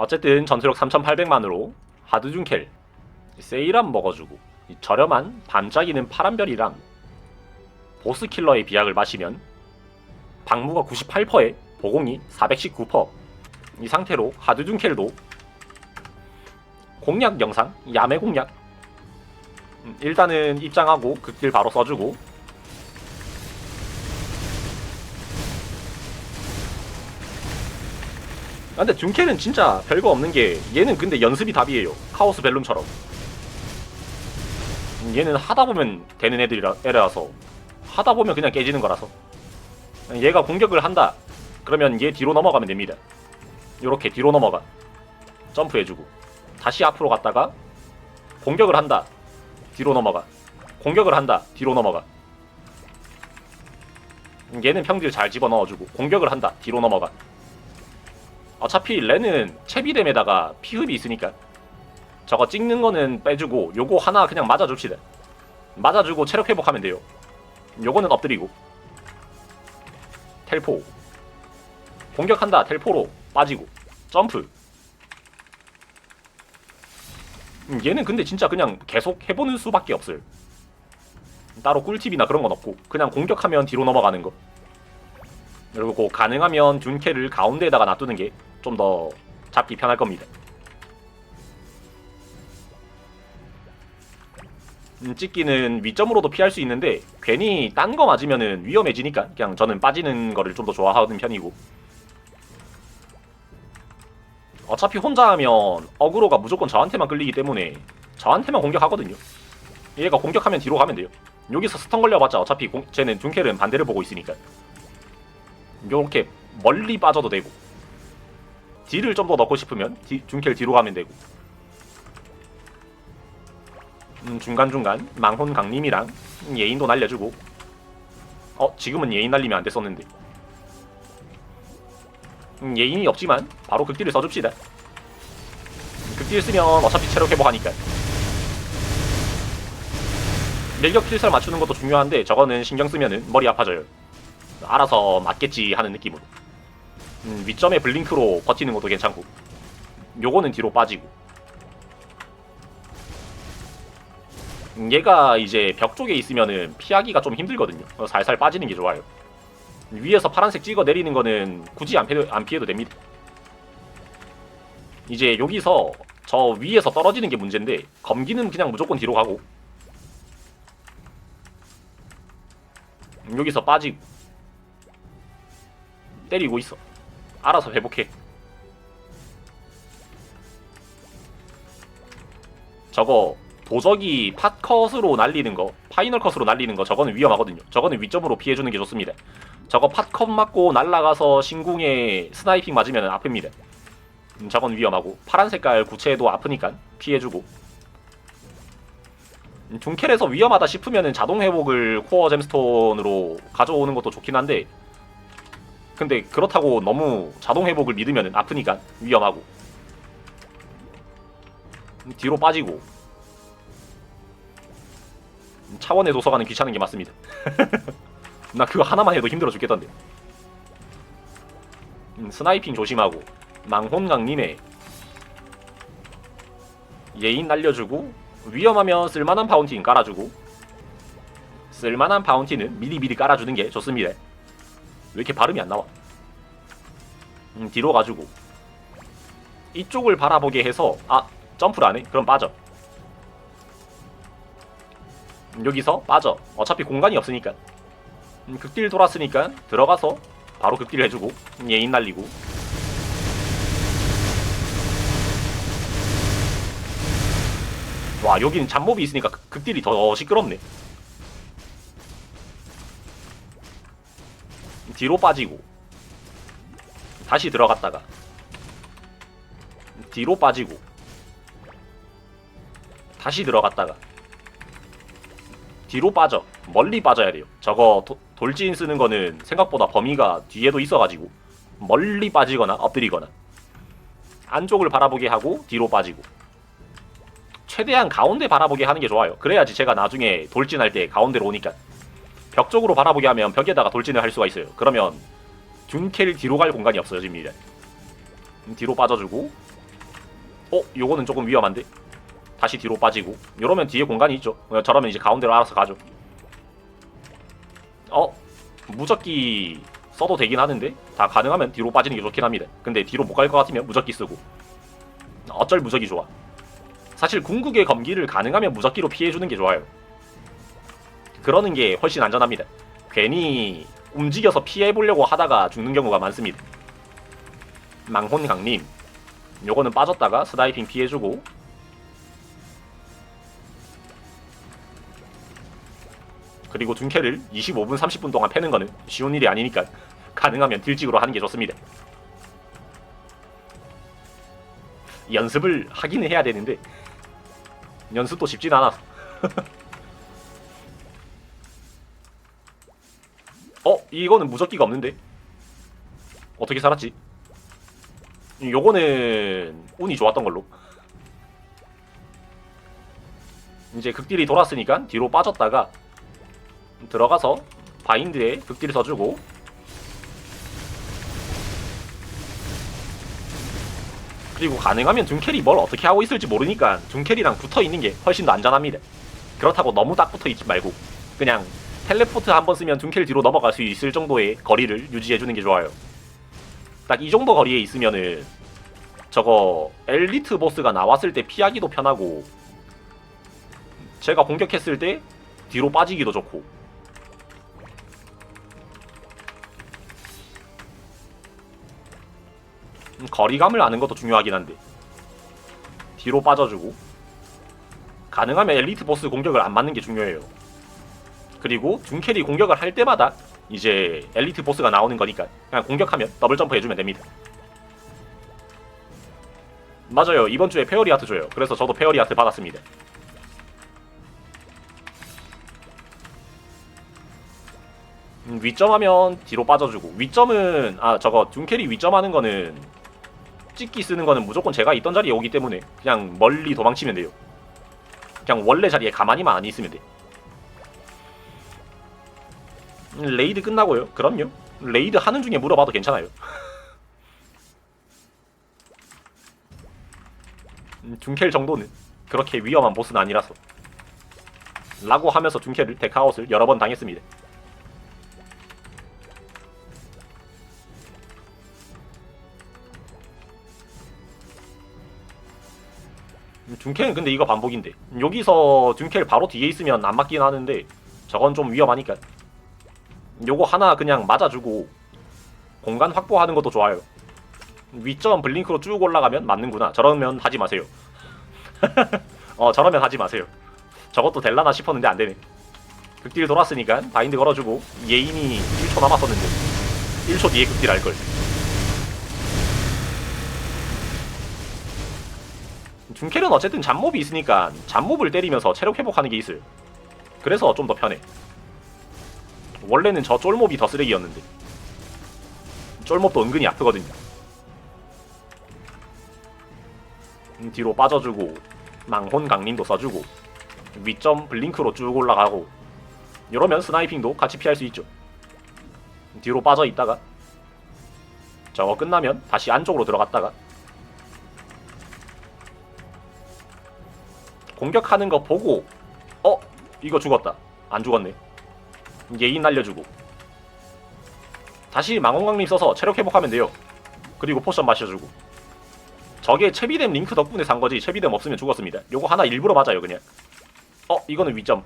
어쨌든 전투력 3800만으로 하드준켈 세일함 먹어주고 이 저렴한 반짝이는 파란별이랑 보스킬러의 비약을 마시면 방무가 98%에 보공이 419%이 상태로 하드준켈도 공략 영상 야매 공략. 음, 일단은 입장하고 극딜 바로 써주고 아, 근데 둔켈은 진짜 별거 없는 게 얘는 근데 연습이 답이에요. 카오스 벨룸처럼. 음, 얘는 하다 보면 되는 애들이라 애라서 하다 보면 그냥 깨지는 거라서 얘가 공격을 한다. 그러면 얘 뒤로 넘어가면 됩니다. 요렇게 뒤로 넘어가. 점프해주고 다시 앞으로 갔다가 공격을 한다. 뒤로 넘어가. 공격을 한다. 뒤로 넘어가. 음, 얘는 평딜 잘 집어넣어주고 공격을 한다. 뒤로 넘어가. 어차피 렌은 채비뎀에다가 피흡이 있으니까. 저거 찍는 거는 빼주고 요거 하나 그냥 맞아줍시다. 맞아주고 체력 회복하면 돼요. 요거는 엎드리고. 텔포. 공격한다. 텔포로 빠지고. 점프. 음, 얘는 근데 진짜 그냥 계속 해보는 수밖에 없어요. 따로 꿀팁이나 그런 건 없고 그냥 공격하면 뒤로 넘어가는 거. 그리고 가능하면 둔캐를 가운데에다가 놔두는 게 좀 더 잡기 편할 겁니다. 음, 찍기는 위점으로도 피할 수 있는데 괜히 딴 거 맞으면은 위험해지니까 그냥 저는 빠지는 거를 좀 더 좋아하는 편이고 어차피 혼자 하면 어그로가 무조건 저한테만 끌리기 때문에 저한테만 공격하거든요. 얘가 공격하면 뒤로 가면 돼요. 여기서 스턴 걸려봤자 어차피 공, 쟤는 둔켈은 반대를 보고 있으니까 요렇게 멀리 빠져도 되고 딜을 좀 더 넣고 싶으면 디, 준켈 뒤로 가면 되고. 음, 중간중간 망혼 강림이랑 예인도 날려주고. 어 지금은 예인 날리면 안 됐었는데. 음, 예인이 없지만 바로 극딜을 써줍시다. 극딜 쓰면 어차피 체력 회복하니까. 밀격 필살 맞추는 것도 중요한데 저거는 신경 쓰면은 머리 아파져요. 알아서 맞겠지 하는 느낌으로 음, 위점에 블링크로 버티는 것도 괜찮고. 요거는 뒤로 빠지고. 음, 얘가 이제 벽 쪽에 있으면은 피하기가 좀 힘들거든요. 어, 살살 빠지는 게 좋아요. 위에서 파란색 찍어 내리는 거는 굳이 안 피해도, 안 피해도 됩니다. 이제 여기서 저 위에서 떨어지는 게 문제인데 검기는 그냥 무조건 뒤로 가고. 음, 여기서 빠지고. 때리고 있어 알아서 회복해. 저거 도적이 팟컷으로 날리는 거, 파이널 컷으로 날리는 거 저거는 위험하거든요. 저거는 위점으로 피해주는 게 좋습니다. 저거 팟컷 맞고 날라가서 신궁에 스나이핑 맞으면 아픕니다. 음, 저건 위험하고 파란 색깔 구체도 아프니까 피해주고 음, 둔켈에서 위험하다 싶으면 자동 회복을 코어 잼스톤으로 가져오는 것도 좋긴 한데 근데 그렇다고 너무 자동 회복을 믿으면 아프니까 위험하고 뒤로 빠지고 차원의 도서관은 귀찮은 게 맞습니다. 나 그거 하나만 해도 힘들어 죽겠던데. 음, 스나이핑 조심하고 망혼강님의 예인 날려주고 위험하면 쓸만한 파운틴 깔아주고 쓸만한 파운틴은 미리미리 깔아주는 게 좋습니다. 왜 이렇게 발음이 안 나와? 음, 뒤로 가지고 이쪽을 바라보게 해서 아 점프를 안 해? 그럼 빠져. 음, 여기서 빠져. 어차피 공간이 없으니까. 음, 극딜 돌았으니까 들어가서 바로 극딜 해주고 음, 예인 날리고. 와 여기는 잡몹이 있으니까 극- 극딜이 더 시끄럽네. 뒤로 빠지고 다시 들어갔다가 뒤로 빠지고 다시 들어갔다가 뒤로 빠져 멀리 빠져야 돼요. 저거 도- 돌진 쓰는 거는 생각보다 범위가 뒤에도 있어가지고 멀리 빠지거나 엎드리거나 안쪽을 바라보게 하고 뒤로 빠지고 최대한 가운데 바라보게 하는 게 좋아요. 그래야지 제가 나중에 돌진할 때 가운데로 오니까 벽 쪽으로 바라보게 하면 벽에다가 돌진을 할 수가 있어요. 그러면 둔켈 뒤로 갈 공간이 없어집니다. 뒤로 빠져주고 어? 요거는 조금 위험한데? 다시 뒤로 빠지고 이러면 뒤에 공간이 있죠 어, 저러면 이제 가운데로 알아서 가죠 어? 무적기 써도 되긴 하는데 다 가능하면 뒤로 빠지는 게 좋긴 합니다 근데 뒤로 못 갈 것 같으면 무적기 쓰고 어쩔 무적이 좋아 사실 궁극의 검기를 가능하면 무적기로 피해주는 게 좋아요 그러는 게 훨씬 안전합니다. 괜히 움직여서 피해보려고 하다가 죽는 경우가 많습니다. 망혼 강림 요거는 빠졌다가 스나이핑 피해주고. 그리고 둔캐를 25분 30분 동안 패는 거는 쉬운 일이 아니니까 가능하면 딜직으로 하는 게 좋습니다. 연습을 하기는 해야 되는데 연습도 쉽진 않아서 어? 이거는 무적기가 없는데? 어떻게 살았지? 요거는 운이 좋았던 걸로. 이제 극딜이 돌았으니까 뒤로 빠졌다가 들어가서 바인드에 극딜을 써주고. 그리고 가능하면 둔캐리 뭘 어떻게 하고 있을지 모르니까 둔캐리랑 붙어있는 게 훨씬 더 안전합니다. 그렇다고 너무 딱 붙어있지 말고 그냥 텔레포트 한 번 쓰면 둔캐리 뒤로 넘어갈 수 있을 정도의 거리를 유지해주는 게 좋아요. 딱 이 정도 거리에 있으면은 저거 엘리트 보스가 나왔을 때 피하기도 편하고 제가 공격했을 때 뒤로 빠지기도 좋고. 음, 거리감을 아는 것도 중요하긴 한데. 뒤로 빠져주고. 가능하면 엘리트 보스 공격을 안 맞는 게 중요해요 그리고 둔캐리 공격을 할 때마다 이제 엘리트 보스가 나오는 거니까 그냥 공격하면 더블 점프 해주면 됩니다. 맞아요. 이번 주에 페어리 아트 줘요. 그래서 저도 페어리 아트 받았습니다. 음, 위점하면 뒤로 빠져주고. 위점은 아 저거 둔캐리 위점하는 거는 찍기 쓰는 거는 무조건 제가 있던 자리에 오기 때문에 그냥 멀리 도망치면 돼요. 그냥 원래 자리에 가만히만 안 있으면 돼 음, 레이드 끝나고요. 그럼요. 레이드 하는 중에 물어봐도 괜찮아요. 음, 둔켈 정도는 그렇게 위험한 보스는 아니라서. 라고 하면서 둔켈을 데카아웃을 여러 번 당했습니다. 음, 둔켈은 근데 이거 반복인데. 여기서 둔켈 바로 뒤에 있으면 안 맞긴 하는데 저건 좀 위험하니까 요거 하나 그냥 맞아주고 공간 확보하는 것도 좋아요. 위점 블링크로 쭉 올라가면 맞는구나. 저러면 하지 마세요. 어 저러면 하지 마세요. 저것도 될라나 싶었는데 안 되네. 극딜 돌았으니까 바인드 걸어주고 예인이 1초 남았었는데 1초 뒤에 극딜 할걸. 둔켈은 어쨌든 잡몹이 있으니까 잡몹을 때리면서 체력 회복하는 게 있어요. 그래서 좀 더 편해 원래는 저 쫄몹이 더 쓰레기였는데. 쫄몹도 은근히 아프거든요. 음, 뒤로 빠져주고 망혼 강림도 써주고 위점 블링크로 쭉 올라가고 이러면 스나이핑도 같이 피할 수 있죠. 뒤로 빠져 있다가 저거 끝나면 다시 안쪽으로 들어갔다가 공격하는 거 보고 어? 이거 죽었다. 안 죽었네 예인 날려주고. 다시 망원강림 써서 체력 회복하면 돼요. 그리고 포션 마셔주고. 저게 채비댐 링크 덕분에 산 거지 채비댐 없으면 죽었습니다. 요거 하나 일부러 맞아요 그냥. 어 이거는 위점.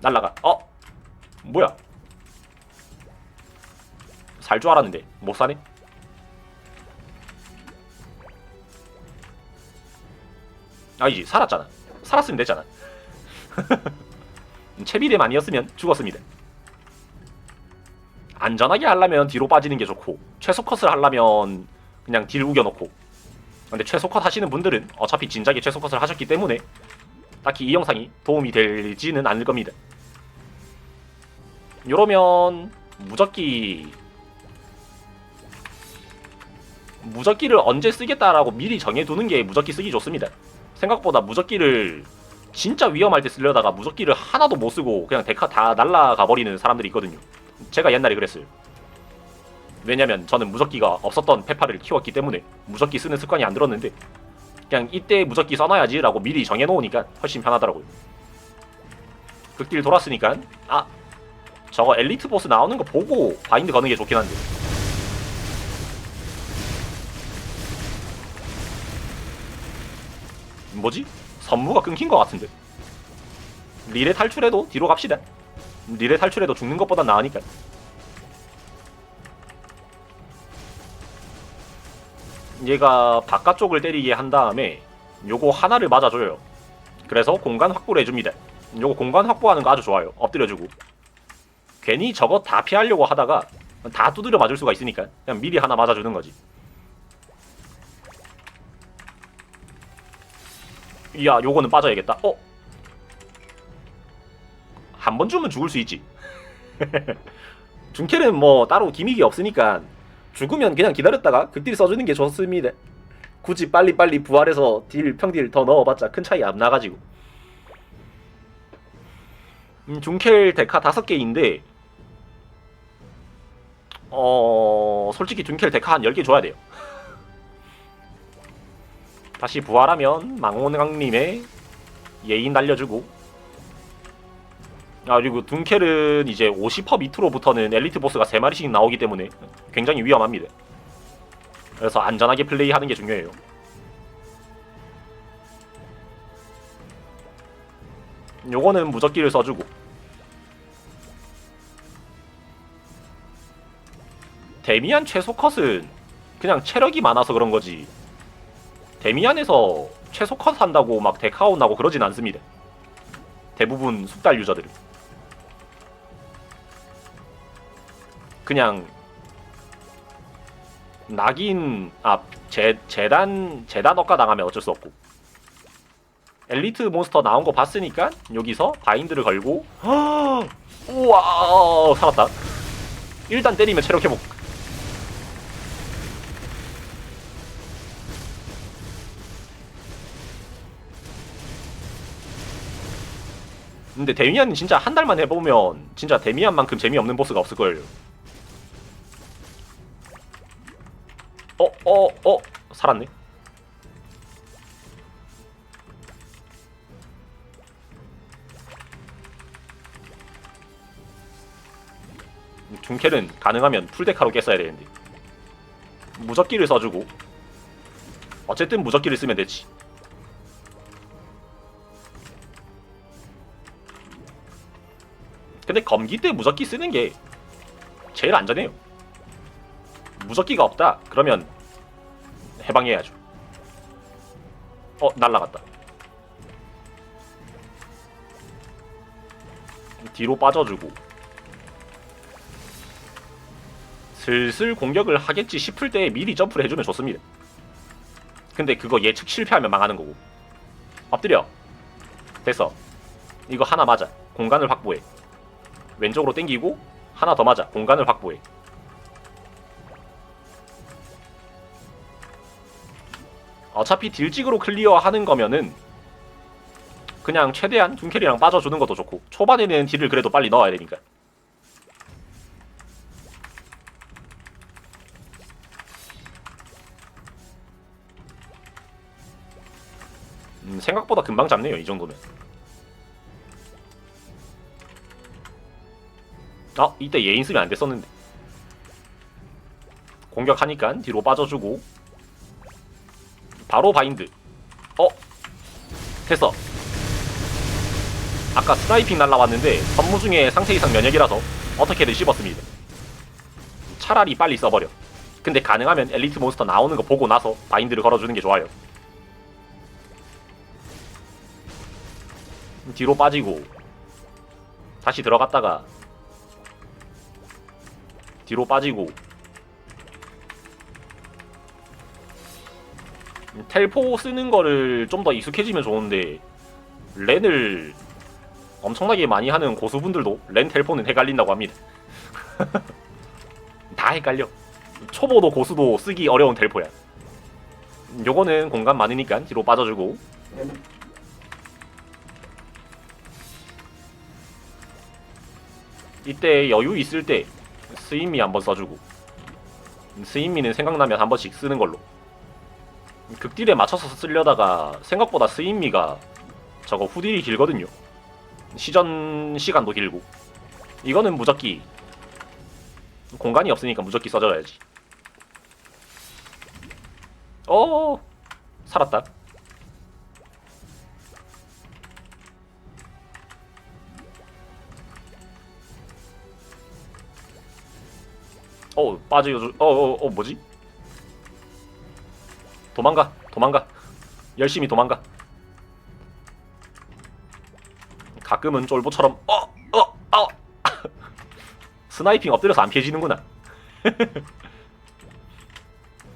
날라가. 어? 뭐야? 살 줄 알았는데 못 사네? 아니지 살았잖아. 살았으면 됐잖아. 채비댐 아니었으면 죽었습니다 안전하게 하려면 뒤로 빠지는 게 좋고 최소 컷을 하려면 그냥 딜 우겨놓고. 근데 최소 컷 하시는 분들은 어차피 진작에 최소 컷을 하셨기 때문에 딱히 이 영상이 도움이 되지는 않을 겁니다. 요러면 무적기 무적기를 언제 쓰겠다라고 미리 정해두는 게 무적기 쓰기 좋습니다. 생각보다 무적기를 진짜 위험할 때 쓰려다가 무적기를 하나도 못 쓰고 그냥 데카 다 날라가 버리는 사람들이 있거든요 제가 옛날에 그랬어요. 왜냐면 저는 무적기가 없었던 페파를 키웠기 때문에 무적기 쓰는 습관이 안 들었는데 그냥 이때 무적기 써놔야지 라고 미리 정해놓으니까 훨씬 편하더라고요. 극딜 돌았으니까 아 저거 엘리트 보스 나오는 거 보고 바인드 거는 게 좋긴 한데 뭐지? 선무가 끊긴 것 같은데 릴에 탈출해도 뒤로 갑시다 릴에 탈출해도 죽는 것보다 나으니까. 얘가 바깥쪽을 때리게 한 다음에 요거 하나를 맞아줘요. 그래서 공간 확보를 해줍니다. 요거 공간 확보하는 거 아주 좋아요. 엎드려주고. 괜히 저거 다 피하려고 하다가 다 두드려 맞을 수가 있으니까 그냥 미리 하나 맞아주는 거지. 이야 요거는 빠져야겠다. 어? 한 번 주면 죽을 수 있지. 준켈은 뭐 따로 기믹이 없으니까 죽으면 그냥 기다렸다가 극딜 써주는 게 좋습니다. 굳이 빨리빨리 부활해서 딜 평딜 더 넣어봤자 큰 차이 안 나가지고. 음, 준켈 데카 다섯 개인데 어 솔직히 준켈 데카 한 10개 줘야 돼요. 다시 부활하면 망원강님의 예인 날려주고 아 그리고 둔켈은 이제 50퍼 밑으로부터는 엘리트 보스가 3마리씩 나오기 때문에 굉장히 위험합니다. 그래서 안전하게 플레이하는 게 중요해요. 요거는 무적기를 써주고. 데미안 최소 컷은 그냥 체력이 많아서 그런 거지. 데미안에서 최소 컷 한다고 막 데카온 나고 그러진 않습니다. 대부분 숙달 유저들은 그냥 낙인 아 재, 재단 재단 억가 당하면 어쩔 수 없고. 엘리트 몬스터 나온 거 봤으니까 여기서 바인드를 걸고. 우와 살았다. 일단 때리면 체력 회복. 근데 데미안은 진짜 한 달만 해보면 진짜 데미안만큼 재미없는 보스가 없을 거예요. 어, 어, 어, 살았네. 중켈은 가능하면 풀데카로 깼어야 되는데 무적기를 써주고 어쨌든 무적기를 쓰면 되지 근데 검기 때 무적기 쓰는 게 제일 안전해요. 무적기가 없다. 그러면 해방해야죠. 어, 날라갔다. 뒤로 빠져주고 슬슬 공격을 하겠지 싶을 때 미리 점프를 해주면 좋습니다. 근데 그거 예측 실패하면 망하는 거고. 엎드려. 됐어. 이거 하나 맞아. 공간을 확보해. 왼쪽으로 당기고 하나 더 맞아 공간을 확보해 어차피 딜찍으로 클리어하는 거면은 그냥 최대한 둔캐리랑 빠져주는 것도 좋고 초반에는 딜을 그래도 빨리 넣어야 되니까. 음, 생각보다 금방 잡네요 이 정도면. 아 이때 예인 쓰면 안 됐었는데. 공격하니까 뒤로 빠져주고 바로 바인드. 어? 됐어. 아까 스나이핑 날라왔는데 선무 중에 상태 이상 면역이라서 어떻게든 씹었습니다. 차라리 빨리 써버려. 근데 가능하면 엘리트 몬스터 나오는 거 보고 나서 바인드를 걸어주는 게 좋아요. 뒤로 빠지고 다시 들어갔다가 뒤로 빠지고 텔포 쓰는 거를 좀 더 익숙해지면 좋은데 렌을 엄청나게 많이 하는 고수분들도 렌 텔포는 헷갈린다고 합니다. 다 헷갈려. 초보도 고수도 쓰기 어려운 텔포야. 요거는 공간 많으니까 뒤로 빠져주고 이때 여유 있을 때 스인미 한번 써주고 스인미는 생각나면 한 번씩 쓰는 걸로 극딜에 맞춰서 쓰려다가 생각보다 쓰임미가 저거 후딜이 길거든요. 시전 시간도 길고 이거는 무적기 공간이 없으니까 무적기 써줘야지. 어 살았다. 어 빠져요. 어어 어, 어, 뭐지? 도망가 도망가 열심히 도망가. 가끔은 쫄보처럼 어 어 어 스나이핑 엎드려서 안 피해지는구나.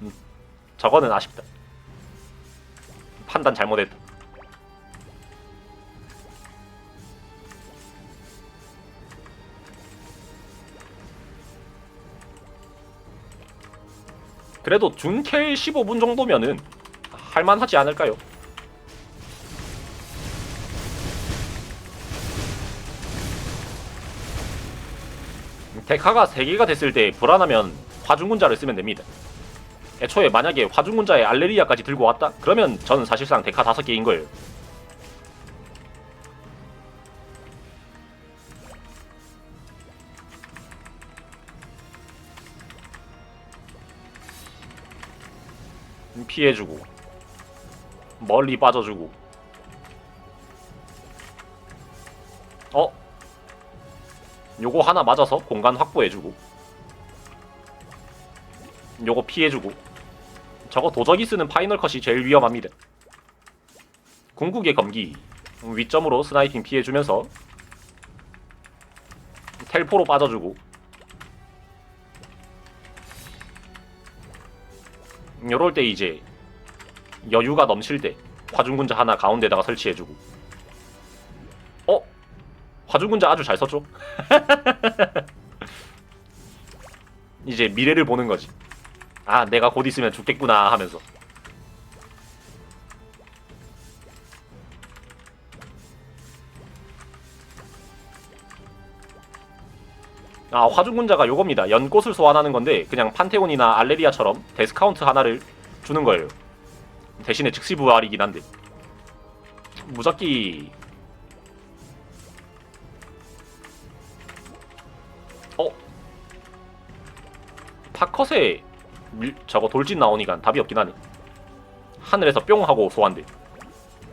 음, 저거는 아쉽다. 판단 잘못했다. 그래도 준켈 15분 정도면은 할만하지 않을까요? 데카가 3개가 됐을 때 불안하면 화중군자를 쓰면 됩니다. 애초에 만약에 화중군자에 알레리아까지 들고 왔다? 그러면 저는 사실상 데카 5개인 거예요. 피해주고 멀리 빠져주고. 어? 요거 하나 맞아서 공간 확보해주고. 요거 피해주고. 저거 도적이 쓰는 파이널 컷이 제일 위험합니다. 궁극의 검기. 위점으로 스나이핑 피해주면서 텔포로 빠져주고. 요럴 때 이제 여유가 넘칠 때 화중군자 하나 가운데다가 설치해주고. 어? 화중군자 아주 잘 썼죠? 이제 미래를 보는 거지. 아 내가 곧 있으면 죽겠구나 하면서. 아 화중군자가 요겁니다. 연꽃을 소환하는 건데 그냥 판테온이나 알레리아처럼 데스카운트 하나를 주는 거예요 대신에 즉시 부활이긴 한데. 무적기. 어? 파컷에 밀, 저거 돌진 나오니까 답이 없긴 하네. 하늘에서 뿅 하고 소환돼.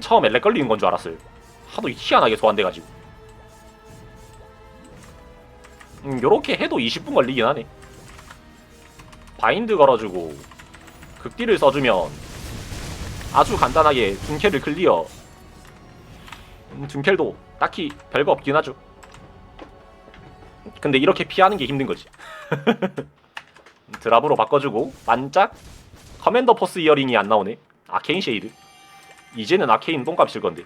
처음에 렉 걸리는 건 줄 알았어요. 하도 희한하게 소환돼가지고. 음, 요렇게 해도 20분 걸리긴 하네. 바인드 걸어주고 극딜을 써주면 아주 간단하게 둔켈을 클리어. 음, 둔켈도 딱히 별거 없긴 하죠. 근데 이렇게 피하는 게 힘든 거지. 드랍으로 바꿔주고 반짝 커맨더 포스 이어링이 안 나오네. 아케인 쉐이드. 이제는 아케인 똥값일 건데.